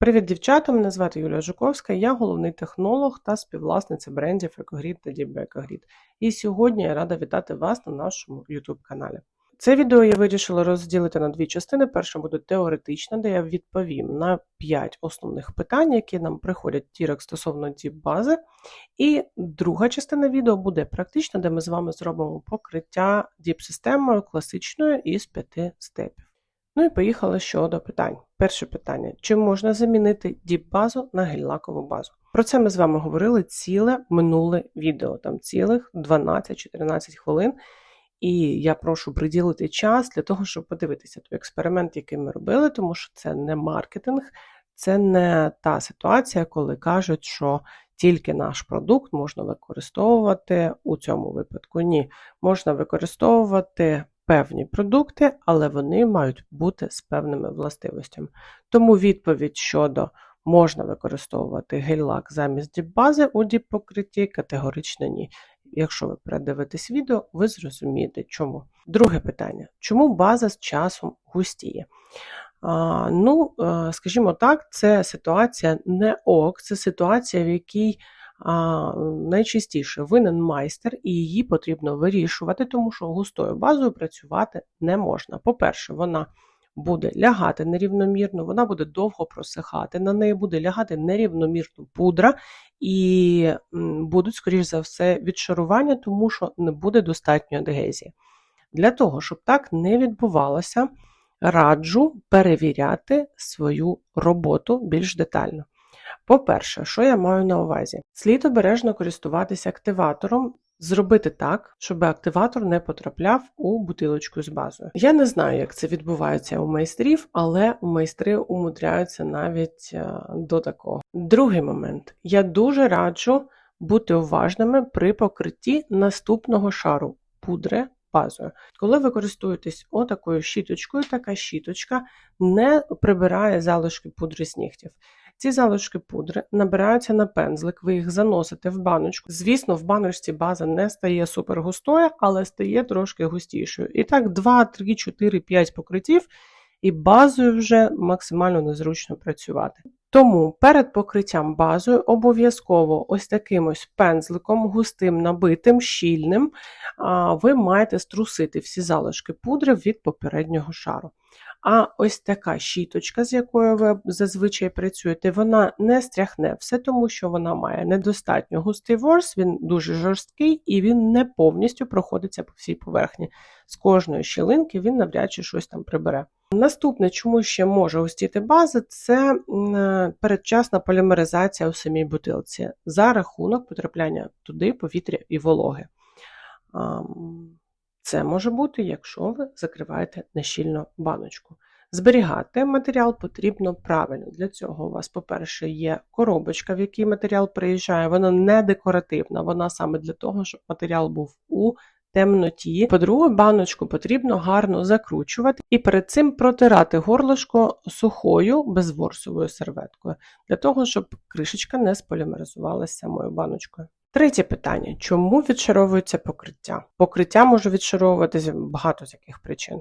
Привіт, дівчата! Мене звати Юлія Жуковська, я головний технолог та співвласниця брендів Екогрід та Екогрід. І сьогодні я рада вітати вас на нашому YouTube каналі. Це відео я вирішила розділити на дві частини. Перша буде теоретична, де я відповім на 5 основних питань, які нам приходять тірок стосовно діп-бази. І друга частина відео буде практична, де ми з вами зробимо покриття діп-системою класичною із п'яти степів. Ну і поїхали щодо питань. Перше питання: чи можна замінити діп-базу на гель-лакову базу? Про це ми з вами говорили ціле минуле відео, там цілих 12-14 хвилин. І я прошу приділити час для того, щоб подивитися той експеримент, який ми робили, тому що це не маркетинг, це не та ситуація, коли кажуть, що тільки наш продукт можна використовувати у цьому випадку. Ні, можна використовувати певні продукти, але вони мають бути з певними властивостями. Тому відповідь щодо можна використовувати гель-лак замість діп-бази у діп-покритті категорично ні. Якщо ви передивитесь відео, ви зрозумієте чому. Друге питання: чому база з часом густіє? А, Ну, скажімо так, це ситуація не ок, це ситуація, в якій найчастіше винен майстер, і її потрібно вирішувати, тому що густою базою працювати не можна. По-перше, вона буде лягати нерівномірно, вона буде довго просихати, на неї буде лягати нерівномірно пудра, і будуть, скоріш за все, відшарування, тому що не буде достатньо адгезії. Для того, щоб так не відбувалося, раджу перевіряти свою роботу більш детально. По-перше, що я маю на увазі? Слід обережно користуватися активатором, зробити так, щоб активатор не потрапляв у бутилочку з базою. Я не знаю, як це відбувається у майстрів, але майстри умудряються навіть е, до такого. Другий момент. Я дуже раджу бути уважними при покритті наступного шару пудри. Базою. Коли ви користуєтесь отакою щіточкою, така щіточка не прибирає залишки пудри з нігтів. Ці залишки пудри набираються на пензлик, ви їх заносите в баночку. Звісно, в баночці база не стає супергустою, але стає трошки густішою. І так, 2, 3, 4, 5 покриттів, і базою вже максимально незручно працювати. Тому перед покриттям базою обов'язково ось таким ось пензликом, густим, набитим, щільним, ви маєте струсити всі залишки пудри від попереднього шару. А ось така щіточка, з якою ви зазвичай працюєте, вона не стряхне все, тому що вона має недостатньо густий ворс, він дуже жорсткий і він не повністю проходиться по всій поверхні. З кожної щілинки він навряд чи щось там прибере. Наступне, чому ще може густіти база, це е, передчасна полімеризація у самій бутилці за рахунок потрапляння туди повітря і вологи. Це може бути, якщо ви закриваєте нещільно баночку. Зберігати матеріал потрібно правильно. Для цього у вас, по-перше, є коробочка, в якій матеріал приїжджає, вона не декоративна, вона саме для того, щоб матеріал був у темноті. По-друге, баночку потрібно гарно закручувати і перед цим протирати горлишко сухою безворсовою серветкою, для того, щоб кришечка не сполімеризувалася самою баночкою. Третє питання: чому відшаровується покриття? Покриття може відшаровуватися багато з яких причин.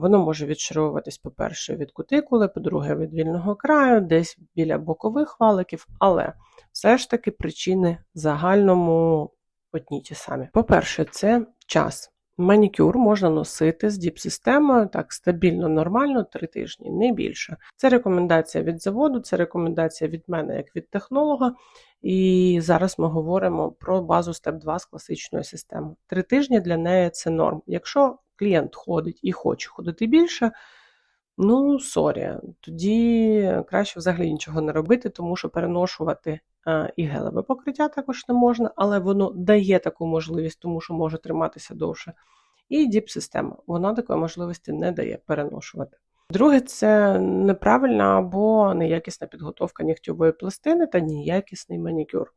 Воно може відшаровуватись, по-перше, від кутикули, по-друге, від вільного краю, десь біля бокових валиків, але все ж таки причини загальному одні ті самі. По-перше, це час. Манікюр можна носити з діп-системою так стабільно, нормально три тижні, не більше. Це рекомендація від заводу, це рекомендація від мене як від технолога. І зараз ми говоримо про базу Step 2 з класичною системою. Три тижні для неї це норм. Якщо клієнт ходить і хоче ходити більше, ну сорі, тоді краще взагалі нічого не робити, тому що переношувати і гелеве покриття також не можна, але воно дає таку можливість, тому що може триматися довше. І діп-система, вона такої можливості не дає переношувати. Друге, це неправильна або неякісна підготовка нігтьової пластини та неякісний манікюр.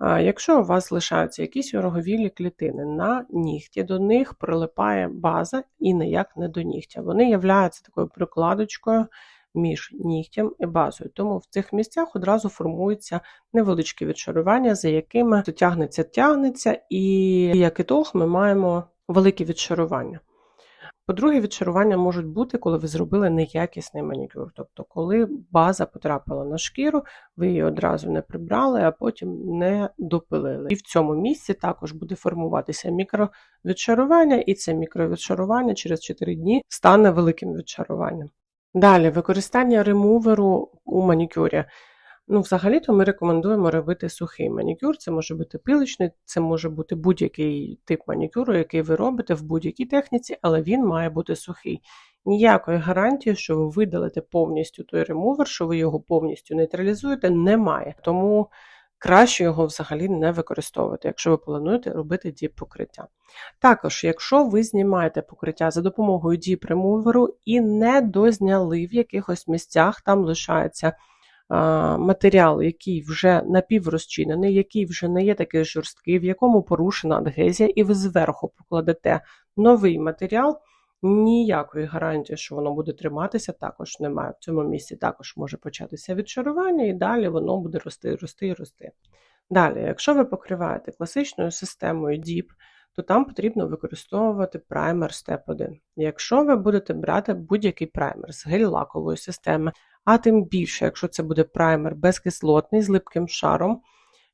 Якщо у вас лишаються якісь ороговілі клітини на нігті, до них прилипає база і ніяк не до нігтя. Вони являються такою прикладочкою між нігтям і базою. Тому в цих місцях одразу формуються невеличкі відшарування, за якими тягнеться, тягнеться, і як ітог ми маємо великі відшарування. По-друге, відшарування можуть бути, коли ви зробили неякісний манікюр. Тобто, коли база потрапила на шкіру, ви її одразу не прибрали, а потім не допилили. І в цьому місці також буде формуватися мікровідшарування, і це мікровідшарування через 4 дні стане великим відшаруванням. Далі, використання ремуверу у манікюрі. Ну, взагалі-то ми рекомендуємо робити сухий манікюр. Це може бути пилочний, це може бути будь-який тип манікюру, який ви робите в будь-якій техніці, але він має бути сухий. Ніякої гарантії, що ви видалите повністю той ремувер, що ви його повністю нейтралізуєте, немає. Тому краще його взагалі не використовувати, якщо ви плануєте робити діп покриття. Також, якщо ви знімаєте покриття за допомогою діп ремуверу і не дозняли в якихось місцях, там лишається матеріал, який вже напіврозчинений, який вже не є такий жорсткий, в якому порушена адгезія, і ви зверху покладете новий матеріал, ніякої гарантії, що воно буде триматися, також немає. В цьому місці також може початися відшарування, і далі воно буде рости, рости і рости. Далі, якщо ви покриваєте класичною системою DIP, то там потрібно використовувати праймер Step 1. Якщо ви будете брати будь-який праймер з гель-лакової системи, а тим більше, якщо це буде праймер безкислотний з липким шаром,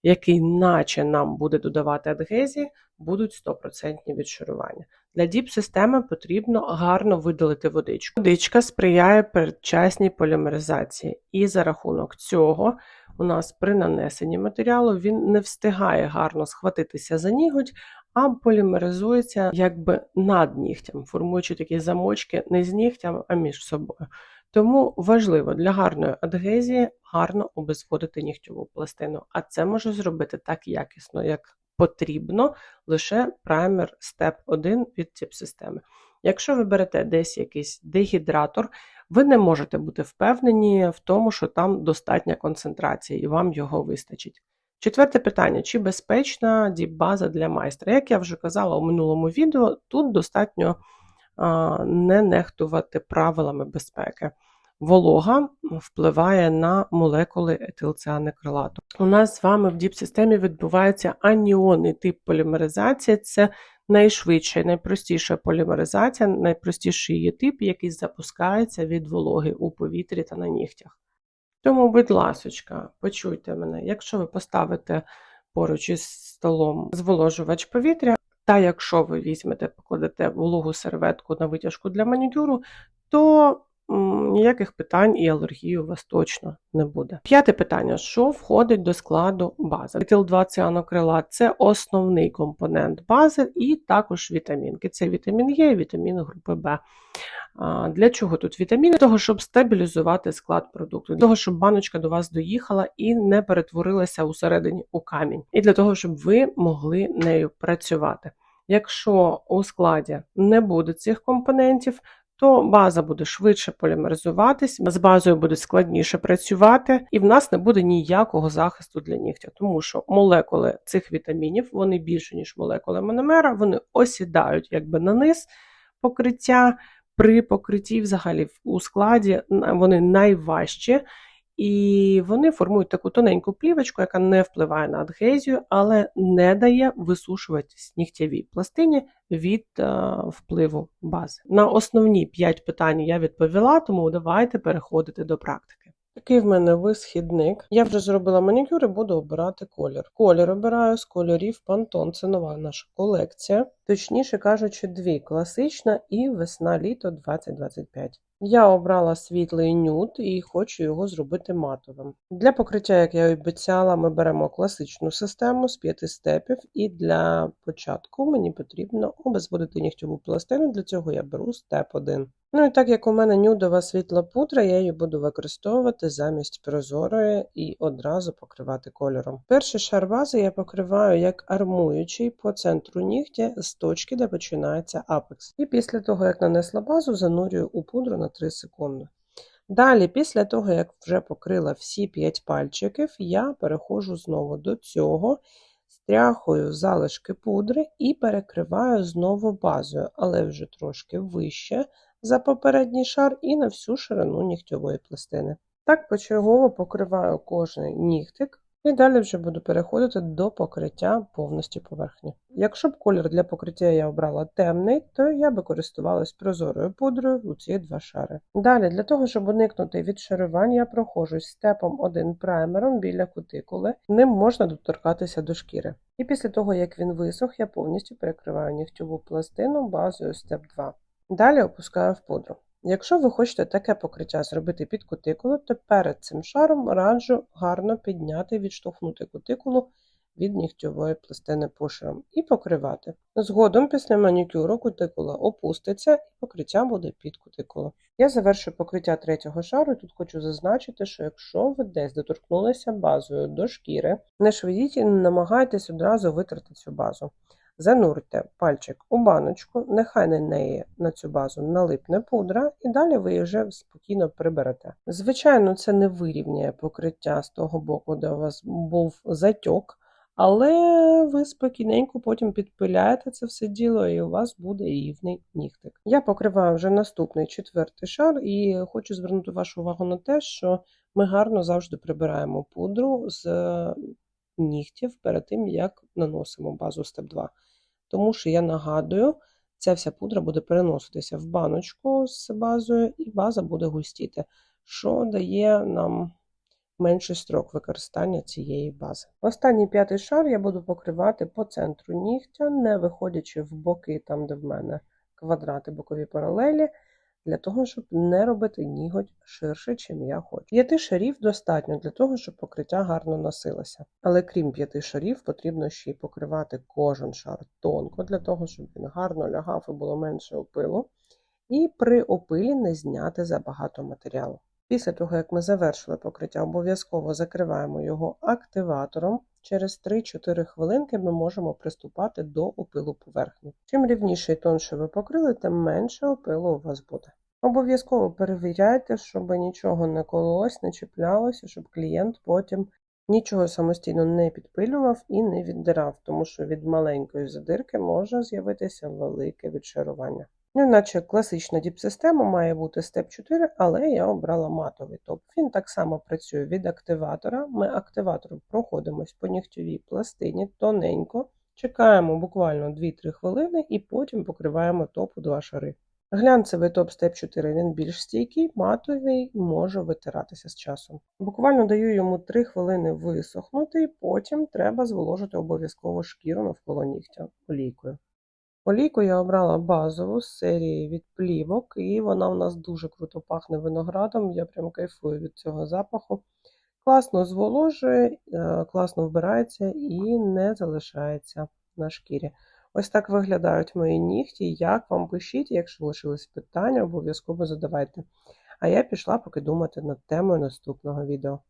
який наче нам буде додавати адгезії, будуть 100% відшарування. Для діп-системи потрібно гарно видалити водичку. Водичка сприяє передчасній полімеризації, і за рахунок цього у нас при нанесенні матеріалу він не встигає гарно схватитися за ніготь, а полімеризується якби над нігтям, формуючи такі замочки не з нігтям, а між собою. Тому важливо для гарної адгезії гарно обезводити нігтьову пластину, а це може зробити так якісно, як потрібно лише праймер Step 1 від ЦІП-системи. Якщо ви берете десь якийсь дегідратор, ви не можете бути впевнені в тому, що там достатня концентрація і вам його вистачить. Четверте питання: чи безпечна діп-база для майстра? Як я вже казала у минулому відео, тут достатньо не нехтувати правилами безпеки. Волога впливає на молекули етилцеанекрилату. У нас з вами в діп-системі відбувається аніонний тип полімеризації. Це найшвидша і найпростіша полімеризація, найпростіший її тип, який запускається від вологи у повітрі та на нігтях. Тому, будь ласочка, почуйте мене, якщо ви поставите поруч із столом зволожувач повітря, та якщо ви візьмете, покладете вологу серветку на витяжку для манікюру, то ніяких питань і алергії у вас точно не буде. П'яте питання: що входить до складу бази? Етил 2 ціанокрилат – це основний компонент бази, і також вітамінки. Це вітамін Е і вітаміни групи Б. Для чого тут вітаміни? Для того, щоб стабілізувати склад продукту, для того, щоб баночка до вас доїхала і не перетворилася усередині у камінь, і для того, щоб ви могли нею працювати. Якщо у складі не буде цих компонентів, то база буде швидше полімеризуватись, з базою буде складніше працювати, і в нас не буде ніякого захисту для нігтя, тому що молекули цих вітамінів вони більше, ніж молекули мономера, вони осідають якби на низ покриття. При покритті, взагалі, у складі вони найважчі, і вони формують таку тоненьку плівочку, яка не впливає на адгезію, але не дає висушуватись нігтєвій пластині від е, впливу бази. На основні 5 питань я відповіла, тому давайте переходити до практики. Такий в мене висхідник. Я вже зробила манікюр і буду обирати колір. Колір обираю з кольорів Pantone. Це нова наша колекція. Точніше кажучи, дві класична і весна-літо 2025. Я обрала світлий нюд і хочу його зробити матовим. Для покриття, як я обіцяла, ми беремо класичну систему з п'яти степів, і для початку мені потрібно обезводити нігтьову пластину, для цього я беру степ 1. Ну і так як у мене нюдова світла пудра, я її буду використовувати замість прозорої і одразу покривати кольором. Перший шар бази я покриваю як армуючий по центру нігтя з точки, де починається апекс. І після того, як нанесла базу, занурюю у пудру на 3 секунди. Далі, після того, як вже покрила всі 5 пальчиків, я переходжу знову до цього, стряхую залишки пудри і перекриваю знову базою, але вже трошки вище за попередній шар і на всю ширину нігтьової пластини. Так почергово покриваю кожний нігтик І далі вже буду переходити до покриття повністю поверхні. Якщо б колір для покриття я обрала темний, то я би користувалась прозорою пудрою у ці два шари. Далі, для того, щоб уникнути відшарувань, я проходжусь степом 1 праймером біля кутикули, ним можна доторкатися до шкіри. І після того, як він висох, я повністю перекриваю нігтьову пластину базою степ 2. Далі опускаю в пудру. Якщо ви хочете таке покриття зробити під кутикулу, то перед цим шаром раджу гарно підняти, відштовхнути кутикулу від нігтьової пластини пушером і покривати. Згодом після манікюру кутикула опуститься і покриття буде під кутикулу. Я завершую покриття третього шару тут хочу зазначити, що якщо ви десь доторкнулися базою до шкіри, не швидіть і не намагайтесь одразу витерти цю базу. Занурте пальчик у баночку, нехай на неї на цю базу налипне пудра, і далі ви її вже спокійно приберете. Звичайно, це не вирівняє покриття з того боку, де у вас був затьок, але ви спокійненько потім підпиляєте це все діло, і у вас буде рівний нігтик. Я покриваю вже наступний четвертий шар, і хочу звернути вашу увагу на те, що ми гарно завжди прибираємо пудру з нігтів перед тим, як наносимо базу степ 2. Тому що я нагадую, ця вся пудра буде переноситися в баночку з базою, і база буде густіти, що дає нам менший строк використання цієї бази. Останній п'ятий шар я буду покривати по центру нігтя, не виходячи в боки, там, де в мене квадрати бокові паралелі для того, щоб не робити ніготь ширше, чим я хочу. П'яти шарів достатньо для того, щоб покриття гарно носилося. Але крім п'яти шарів, потрібно ще й покривати кожен шар тонко, для того, щоб він гарно лягав і було менше опилу. І при опилі не зняти забагато матеріалу. Після того, як ми завершили покриття, обов'язково закриваємо його активатором. Через 3-4 хвилинки ми можемо приступати до опилу поверхні. Чим рівніше і тонше ви покрили, тим менше опилу у вас буде. Обов'язково перевіряйте, щоб нічого не кололось, не чіплялося, щоб клієнт потім нічого самостійно не підпилював і не віддирав, тому що від маленької задирки може з'явитися велике відшарування. Ну, класична діп-система має бути степ 4, але я обрала матовий топ. Він так само працює від активатора. Ми активатором проходимось по нігтьовій пластині тоненько, чекаємо буквально 2-3 хвилини і потім покриваємо топ у два шари. Глянцевий топ степ 4 він більш стійкий, матовий може витиратися з часом. Буквально даю йому 3 хвилини висохнути, потім треба зволожити обов'язково шкіру навколо нігтя олійкою. Олійку я обрала базову з серії від плівок, і вона у нас дуже круто пахне виноградом. Я прям кайфую від цього запаху. Класно зволожує, е, класно вбирається і не залишається на шкірі. Ось так виглядають мої нігті. Як вам пишіть, якщо лишились питання, обов'язково задавайте. А я пішла поки думати над темою наступного відео.